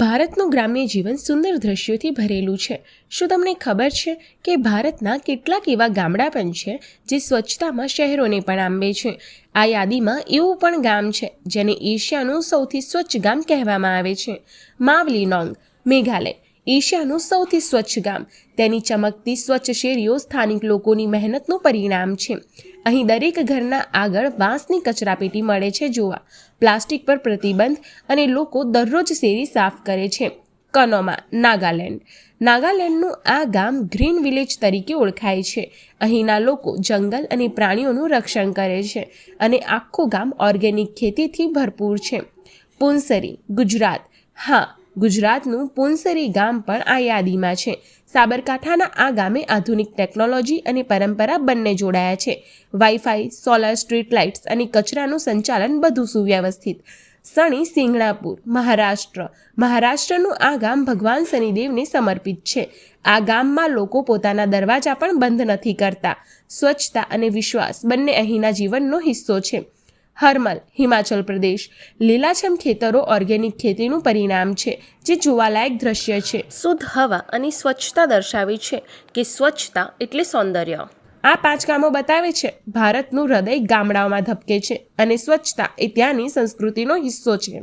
ભારતનું ગ્રામ્ય જીવન સુંદર દ્રશ્યોથી ભરેલું છે. શું તમને ખબર છે કે ભારતના કેટલાક એવા ગામડા પણ છે જે સ્વચ્છતામાં શહેરોને પણ આંબે છે? આ યાદીમાં એવું પણ ગામ છે જેને એશિયાનું સૌથી સ્વચ્છ ગામ કહેવામાં આવે છે. માવલી નોંગ, મેઘાલય. એશિયાનું સૌથી સ્વચ્છ ગામ. તેની ચમકતી સ્વચ્છ શેરીઓ સ્થાનિક લોકોની મહેનતનું પરિણામ છે. અહીં દરેક ઘરના આગળ વાંસની કચરાપેટી મળે છે જોવા. પ્લાસ્ટિક પર પ્રતિબંધ અને લોકો દરરોજ શેરી સાફ કરે છે. કનોમા, નાગાલેન્ડ. નાગાલેન્ડનું આ ગામ ગ્રીન વિલેજ તરીકે ઓળખાય છે. અહીંના લોકો જંગલ અને પ્રાણીઓનું રક્ષણ કરે છે અને આખું ગામ ઓર્ગેનિક ખેતીથી ભરપૂર છે. પુનસરી ગુજરાત. હા ગુજરાતનું પુનસરી ગામ પણ આ યાદીમાં છે. સાબરકાંઠાના આ ગામે આધુનિક ટેકનોલોજી અને પરંપરા બંને જોડાયા છે. વાઈફાઈ, સોલાર સ્ટ્રીટ લાઇટ્સ અને કચરાનું સંચાલન બધું સુવ્યવસ્થિત. સણી સિંગણાપુર, મહારાષ્ટ્ર. મહારાષ્ટ્રનું આ ગામ ભગવાન શનિદેવને સમર્પિત છે. આ ગામમાં લોકો પોતાના દરવાજા પણ બંધ નથી કરતા. સ્વચ્છતા અને વિશ્વાસ બંને અહીંના જીવનનો હિસ્સો છે. હરમલ હિમાચલ પ્રદેશ. લીલાછમ ખેતરો ઓર્ગેનિક ખેતીનું પરિણામ છે જે જોવાલાયક દ્રશ્ય છે. શુદ્ધ હવા અને સ્વચ્છતા દર્શાવે છે કે સ્વચ્છતા એટલે સૌંદર્ય. આ પાંચ કામો બતાવે છે ભારતનું હૃદય ગામડાઓમાં ધબકે છે અને સ્વચ્છતા એ ત્યાંની સંસ્કૃતિનો હિસ્સો છે.